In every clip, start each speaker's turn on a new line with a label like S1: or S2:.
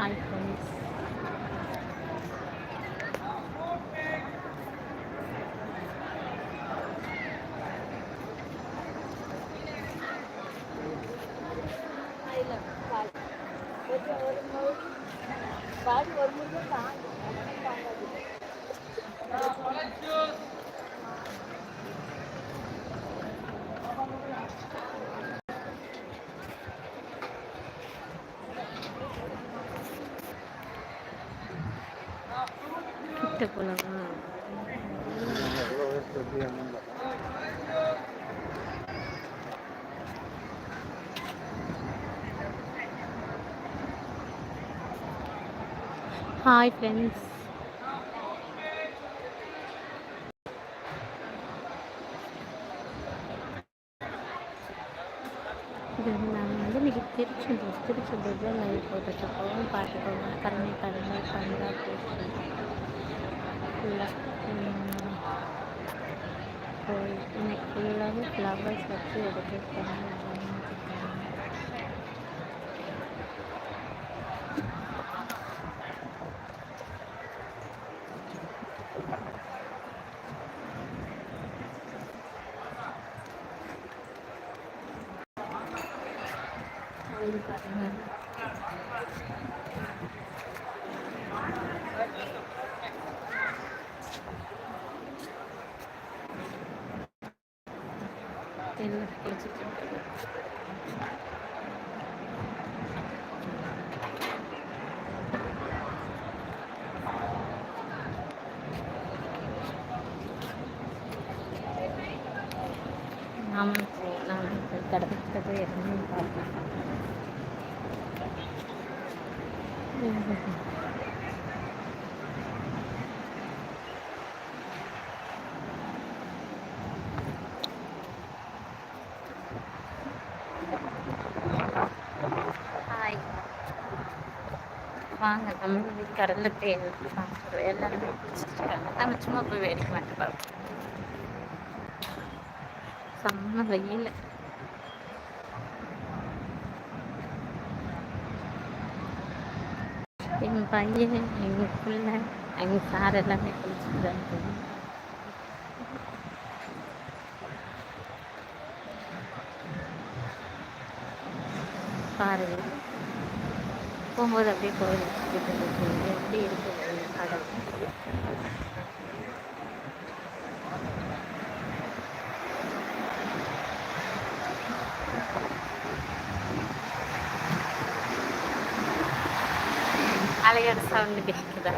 S1: Hi friends
S2: பாடி ஒரு முறை தாங்க தாங்காது
S1: கிட்ட போலாமா ஹாய் ஃப்ரெண்ட்ஸ் இது நாங்கள் வந்து இன்னைக்கு திருச்செந்தூர் திருச்செந்தூரில் லைவ் போட்டுட்ருக்கோம் பார்த்துக்கோங்க கருணை கருணை অনেক ফুল লাগে ফ্লাওয়ার সবচেয়ে ওদের என்ன குளிச்சுட்டு நாம எதுவும் கடற்கிட்ட போய் இறங்கி பார்ப்போம் ஹாய் வாங்க நம்ம கடலில் போய் பார்க்குறோம் எல்லாருமே குளிச்சுட்டு நம்ம சும்மா போய் வேடிக்கை மாட்டு பார்ப்போம். செம்ம வெயில். எங்கள் பையன் எங்கள் பிள்ளை எங்கள் சார் எல்லாமே குளிச்சுட்டு தான் பாருங்க. போகும்போது அப்படியே கோயில் சுத்திட்டு இருக்கீங்க. எப்படி இருக்குது கடல் அலையோட சவுண்டு கேட்குதா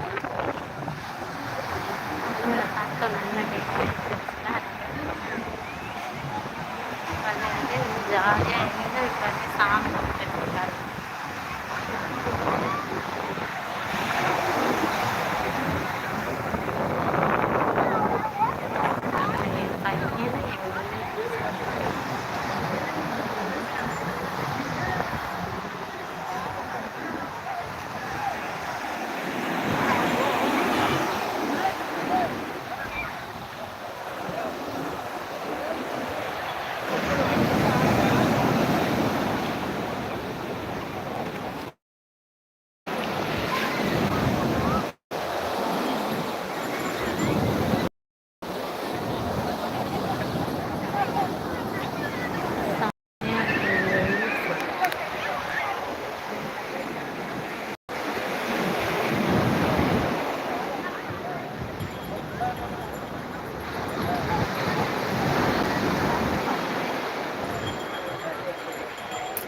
S1: உங்களை சத்தம் நல்லா கேட்குது வந்து ஜாலியாக எங்கே வந்து சாமி கும்பிட்டுட்டு இருக்காரு என் பையன் எங்கள்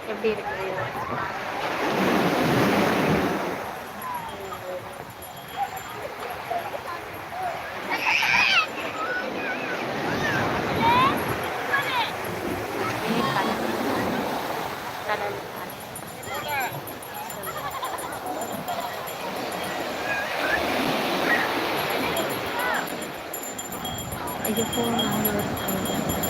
S1: எப்படி இருக்குது அப்படியே கடல் கடல் ஐயோ ஃபோன் நாங்கள் எவ்வளோ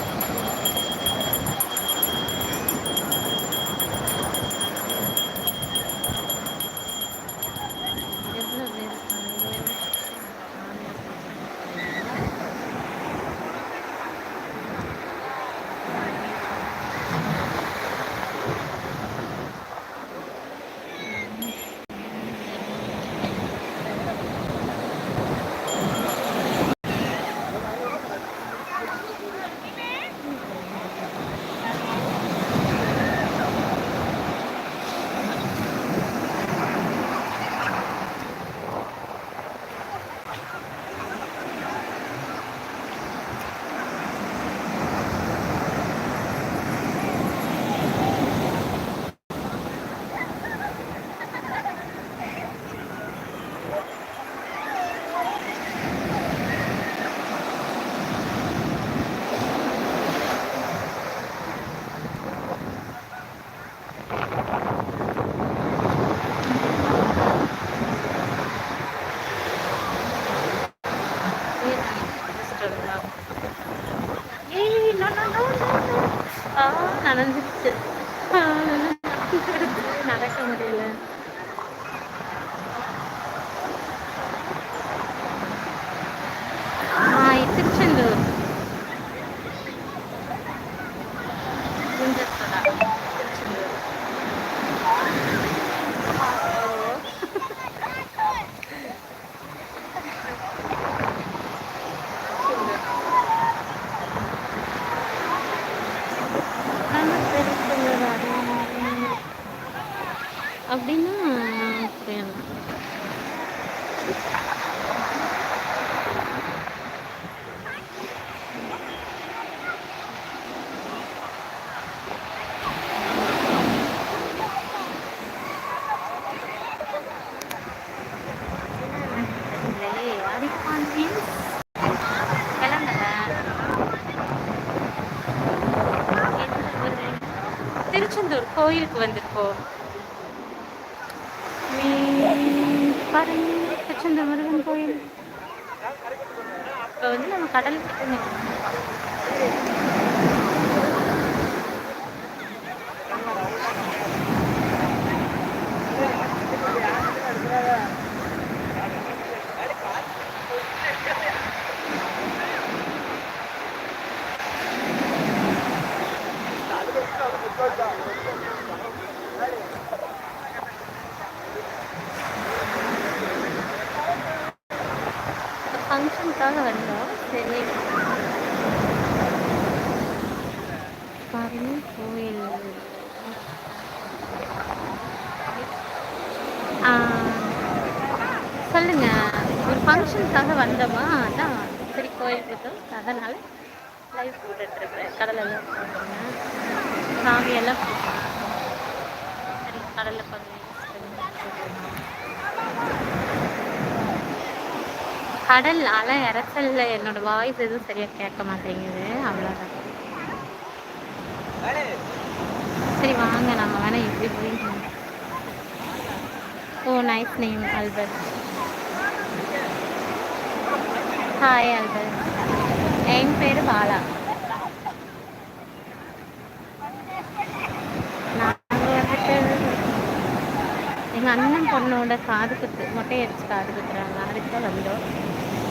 S1: 많은 திருச்செந்தூர் கோயிலுக்கு வந்திருக்கோம் பாருங்க திருச்செந்தூர் முருகன் கோயில். இப்போ வந்து நம்ம கடலுக்கு ஃபங்க்ஷனுக்காக வந்தோம். சரி. பாருங்க கோயில். சொல்லுங்க. ஒரு ஃபங்க்ஷனுக்காக வந்தோமா? அதான். சரி கோயில் போட்டோம் அதனால லைவ் போட்டுட்ருக்குறேன் கடலெல்லாம் சாமியெல்லாம் சரி கடலில் கொஞ்சம் கடல் அலை இறச்சல்ல என்னோட வாய்ஸ் எதுவும் சரியா கேட்க மாட்டேங்குது. அவ்வளோதான் சரி வாங்க. நம்ம வேணா எப்படி போய் ஓ nice name Albert hi Albert என் பேர் பாலா. நாங்கள் எங்கள் அண்ணன் பொண்ணோட காது குத்து மொட்டை அடிச்சு காது குத்துறாங்க. அதுக்கு தான் வந்தோம்.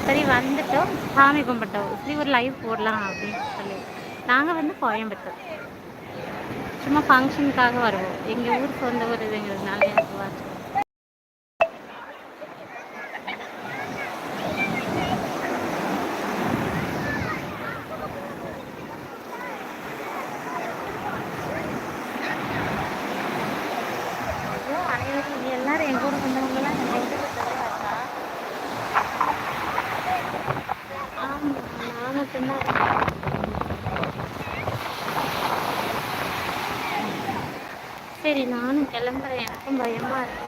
S1: சரி வந்துட்டோம். சாமி கும்பிட்டோம். சரி ஒரு லைவ் போடலாம் அப்படின்னு சொல்லி. நாங்கள் வந்து கோயம்புத்தூர். சும்மா ஃபங்க்ஷனுக்காக வருவோம். எங்கள் ஊர் சொந்த ஊர் இதுங்கிறதுனால எனக்கு வாட்ச் ஐயோ, அனைவரும் இங்க எல்லாரும் எங்க ஊருக்கு வந்தவங்கலாம் எங்க ஊருக்கு தெரியாதா? ஆமா, நான் மட்டும்தான் சரி நானும் கிளம்புறேன். எனக்கும் பயமா இருக்கு.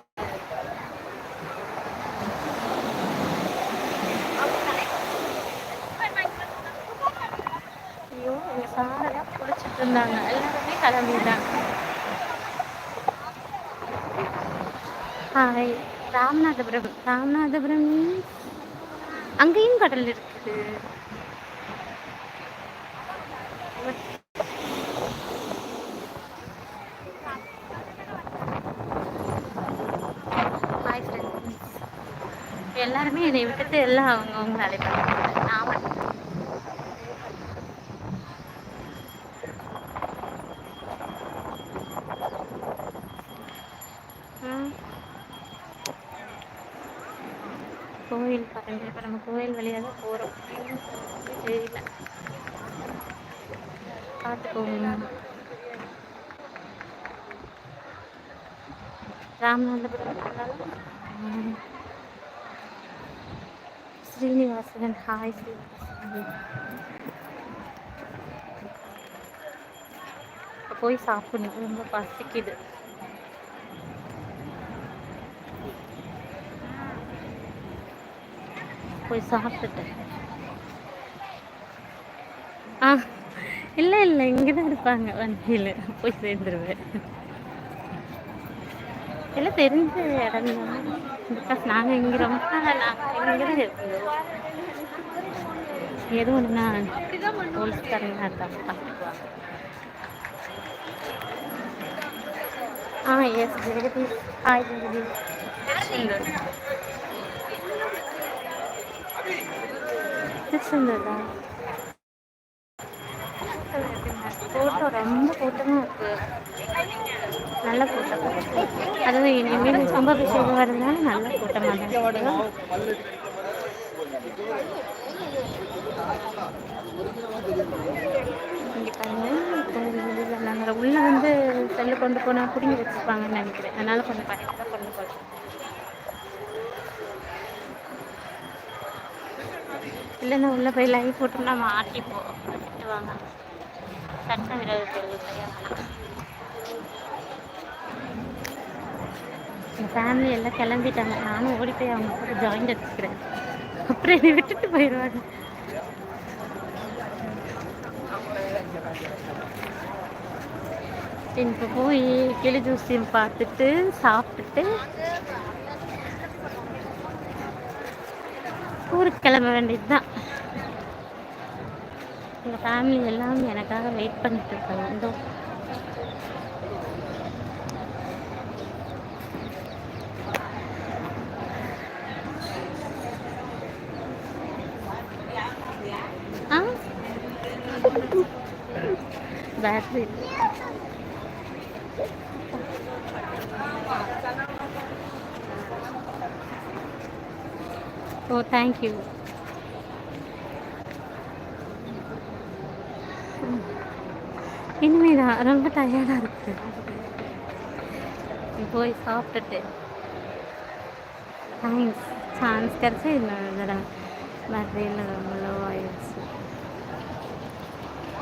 S1: ஐயோ எங்கள் சாரெல்லாம் குளிச்சுட்டு இருந்தாங்க. எல்லாருமே கிளம்பிட்டாங்க. ஹாய் ராமநாதபுரம். ராமநாதபுரம் means அங்கேயும் கடல் இருக்குது ஹாய் ஃப்ரெண்ட்ஸ் எல்லாருமே என்னை விட்டுட்டு எல்லாம் அவங்கவுங்க வேலை பார்க்குறாங்க நான் மட்டும். கோயில் பாருங்க. இப்போ நம்ம கோயில் வழியாக தான் போகிறோம் தெரியல. பார்த்துக்கோங்க. ராமநாதபுரம் ம். ஸ்ரீனிவாசன் ஹாய் போய் சாப்பிடணும். ரொம்ப பசிக்குது. போய் சாப்பிட்டுட்டேன். ஆ இல்லை இல்லை இங்கே தான் இருப்பாங்க. வண்டியில் போய் சேர்ந்துருவேன். எல்லாம் தெரிஞ்ச இடம் தான் பிகாஸ் நாங்கள் இங்கே ரொம்ப நாங்கள் இங்கே தான் இருக்கோம். எதுவும் ஒன்று போலீஸ்காரங்க தான் ஆ எஸ் ஜெகதி ஹாய் ஜெகதி திருச்செந்தூர் திருச்செந்தூர் தான் கூட்டம் ரொம்ப கூட்டமாக இருக்கு. நல்ல கூட்டம். அதுவும் இனிமேல் கும்பாபிஷேகம் வரதுனால நல்ல கூட்டமாக தான் இருக்கு இங்கே பாருங்க கோவில் நாங்கள் உள்ளே வந்து செல்லு கொண்டு போனால் பிடிங்கி வச்சுருப்பாங்கன்னு நினைக்கிறேன். அதனால கொஞ்சம் பயத்தில் கொண்டு போகிறேன் இல்லைன்னா உள்ளே போய் லைவ் போட்டோம்னா மாட்டிப்போம் திட்டுவாங்க சட்ட விரோத தெரிவிப்பையா என் ஃபேமிலி எல்லாம் கிளம்பிட்டாங்க. நானும் ஓடி போய் அவங்க கூட ஜாயின் எடுத்துக்கிறேன் அப்புறம் என்னை விட்டுட்டு போயிடுவாங்க இப்போ போய் கிளி ஜூஸையும் பார்த்துட்டு சாப்பிட்டுட்டு ஊருக்கு கிளம்ப வேண்டியது தான் எங்கள் ஃபேமிலி எல்லாம் எனக்காக வெயிட் பண்ணிட்டு இருக்காங்க. இந்த பேட்டரி Oh, ஓ தேங்க்யூ இனிமேதான் ரொம்ப டயர்டாக இருக்கு. போய் சாப்பிட்டுட்டு. தேங்க்ஸ் சான்ஸ் கிடச்சி இன்னொரு தடவை பேட்டரியில் ரொம்ப லோ ஆயிடுச்சு.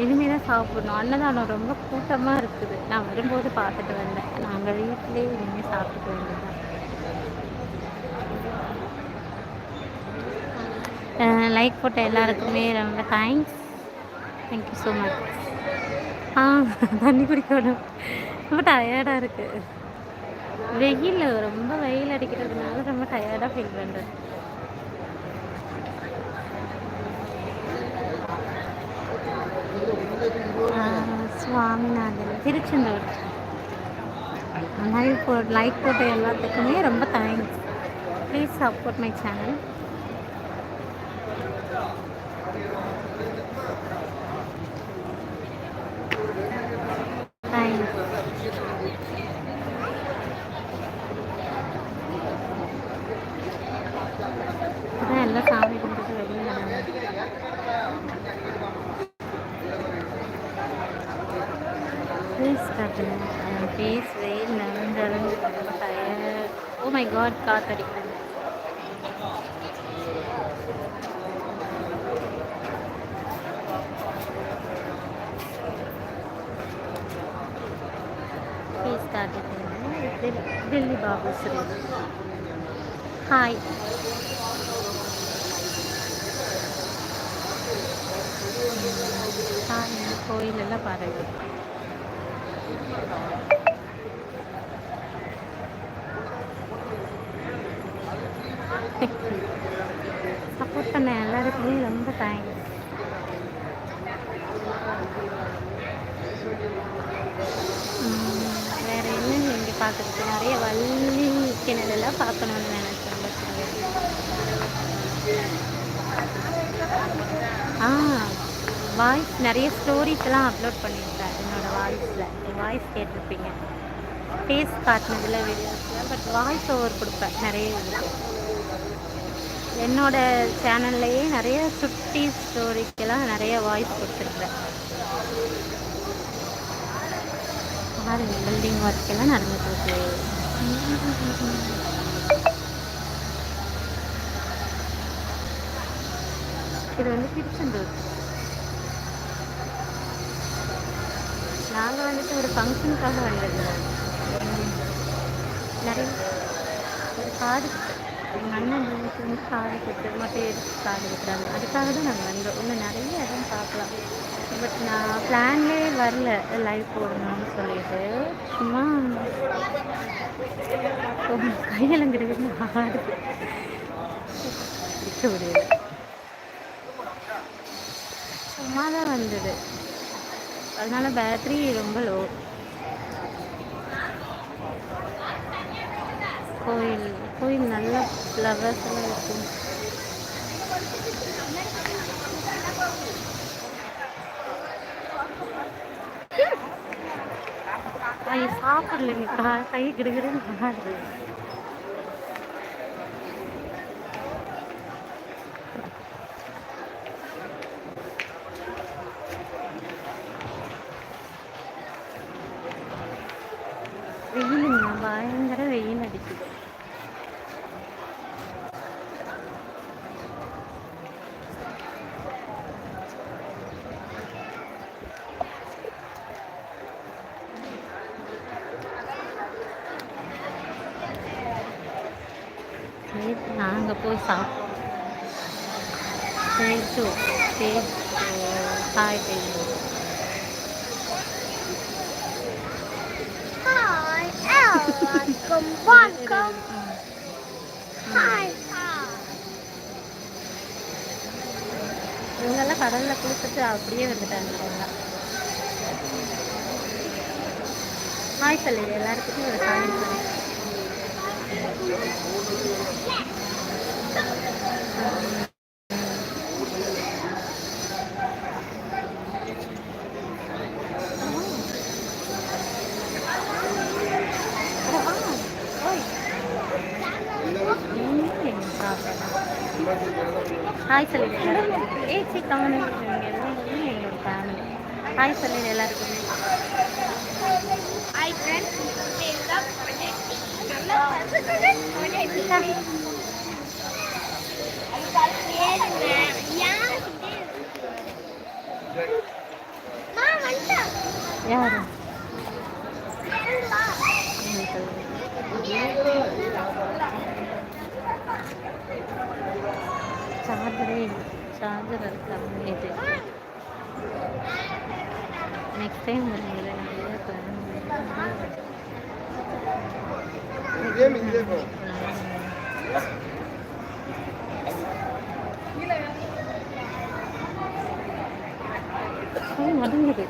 S1: இனிமே தான் சாப்பிடணும். அன்னதானம் ரொம்ப கூட்டமாக இருக்குது. நான் வரும்போது பார்த்துட்டு வந்தேன். நாங்கள் வீட்டிலே இனிமேல் சாப்பிட்டுட்டு வந்தேன் லைக் போட்ட எல்லாருக்குமே ரொம்ப thanks thank you so much ஆ தண்ணி குடிக்கணும். ரொம்ப டயர்டாக இருக்குது வெயில் ரொம்ப வெயில் அடிக்கிறதுனால ரொம்ப டயர்டாக ஃபீல் பண்ணுறேன் சுவாமிநாதன் திருச்செந்தூர். லைவ் போ லைக் போட்ட எல்லாத்துக்குமே ரொம்ப thanks please support my channel எல்லாம் சாமி கும்பிட்டு வெளியே ப்ளீஸ் காட்டுங்க ஃபேஸ் வெயில் நிறைஞ்சடைஞ்சு ரொம்ப tired oh my god face காட்டுங்க தில்லி பாபு ஸ்ரீ ஹாய் ஹாய் கோயிலெல்லாம் பாருங்கள் சப்போர்ட் பண்ண எல்லாருக்குமே ரொம்ப தேங்க்ஸ் வேற என்ன இங்கே பார்க்குறதுக்கு நிறைய வள்ளி கிணறுலாம் பார்க்கணுன்னு நினைச்சேன் ஆ வாய்ஸ் நிறைய ஸ்டோரிஸ்லாம் அப்லோட் பண்ணியிருக்கேன் என்னோடய வாய்ஸில். என் வாய்ஸ் கேட்டிருப்பீங்க. ஃபேஸ் காட்டினதில் வீடியோஸில் பட் வாய்ஸ் ஓவர் கொடுப்பேன் நிறைய இதுக்கு. என்னோட சேனல்லையே நிறைய சுட்டி ஸ்டோரிக்கெல்லாம் நிறைய வாய்ஸ் கொடுத்துருக்குறேன் பாருங்க பில்டிங் ஒர்க் எல்லாம் நடந்துட்டு இது வந்து திருச்செந்தூர். நாங்கள் வந்துட்டு ஒரு ஃபங்க்ஷனுக்காக வந்திருந்தோம். நிறைய ஒரு காது எங்கள் அண்ணன் எனக்கு வந்து காது குத்து மொட்டை எடுத்து அதுக்காக தான் நாங்கள் வந்தோம். இன்னும் நிறைய இடம் பார்க்கலாம். பட் நான் பிளான்லேயே வரல. லைவ் போடணும்னு சொல்லிட்டு. சும்மா கையெல்லாம் ஆடு ஆடுது இருக்க முடியல சும்மா தான் வந்தது. அதனால பேட்டரி ரொம்ப லோ கோயில் போய் நல்ல ஃப்ளவர்ஸ் எல்லாம் இருக்கு ஐயோ சாப்பிடலங்கக்கா கை கிடுகிடுன்னு ஆடுது சரி நாங்கள் போய் சாப்பிட்டோம் சேட்டு சேட்டு ஹாய்.
S2: Hi, hi.
S1: இவங்கெல்லாம் கடலில் குளிச்சுட்டு அப்படியே வந்துட்டாங்க அவங்க ஹாய் சொல்லு எல்லாருக்குமே ஒரு ஹாய் சொல்லு ஹாய் சொல்லிடு எல்லாருக்கும் ஏ சி கம்மனு இவங்க எல்லாருமே எங்களோட ஃபேமிலி ஹாய் சொல்லிடு எல்லாருக்குமே.
S2: நல்லா பசங்க
S1: யாரு? சார்ஜரே சார்ஜர் இருக்காங்க இது நெக்ஸ்ட் டைம் நிறைய மடங்குது